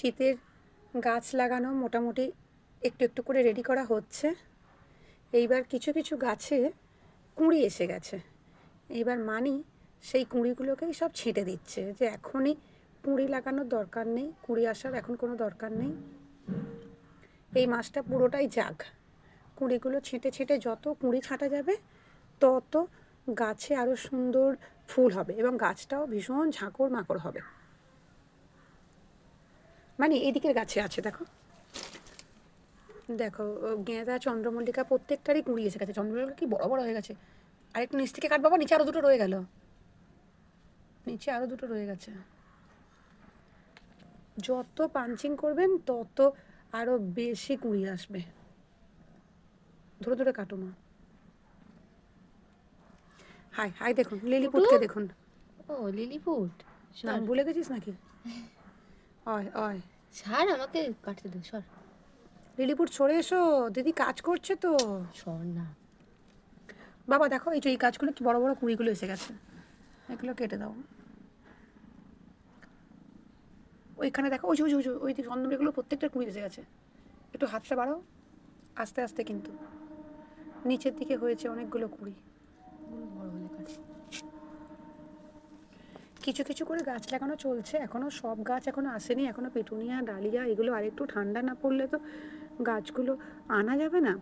শীতের গাছ লাগানো মোটামুটি একটু একটু করে রেডি করা হচ্ছে। এইবার কিছু কিছু গাছে কুঁড়ি এসে গেছে। এইবার মানি সেই কুঁড়িগুলোকেই সব ছেঁটে দিচ্ছে যে এখনই কুঁড়ি লাগানোর দরকার নেই, কুঁড়ি আসার এখন কোনো দরকার নেই। এই মাছটা পুরোটাই যাক কুঁড়িগুলো ছেঁটে ছেঁটে যত কুঁড়ি ছাঁটা যাবে, তত গাছে আরও সুন্দর ফুল হবে এবং গাছটাও ভীষণ ঝাঁকড় মাকড় হবে। মানে এদিকের গাছে আছে দেখো। দেখো ও গেঁদা চন্দ্রমল্লিকা প্রত্যেকটারই কুঁড়ি এসে গেছে। চন্দ্রমল্লিকা কি বড় বড় হয়ে গেছে। আর একটু নিচ থেকে কাট বাবা নিচে আরও দুটো রয়ে গেল। নিচে আরও দুটো রয়ে গেছে। যত পাঞ্চিং করবেন তত আরও বেশি কুঁড়ি আসবে। ধরে ধরে কাটো মা। হাই হাই দেখুন লিলিপুটকে দেখুন। ও লিলিপুট? নাম ভুলে গেছিস নাকি? অয় অয় ছাড় আমাকে কাটতে দে সর। লিলিপুট সরে এসো। দিদি কাজ করছে তো। সর না। বাবা দেখো এই যে এই কাজগুলো কি বড় বড় কুড়িগুলো এসে গেছে। এগুলো কেটে দাও। ওইখানে দেখো ওই যে ওই যে, ওই ওই প্রত্যেকটা কুড়ি এসে গেছে। একটু হাতটা বাড়াও। আস্তে আস্তে কিন্তু। নিচের দিকে হয়েছে অনেকগুলো কুড়ি। কিছু কিছু করে গাছ লাগানো চলছে। এখনও সব গাছ এখনও আসেনি, এখনও পেটুনিয়া, ডালিয়া, এগুলো আরেকটু ঠান্ডা না পড়লে তো গাছগুলো আনা যাবে না।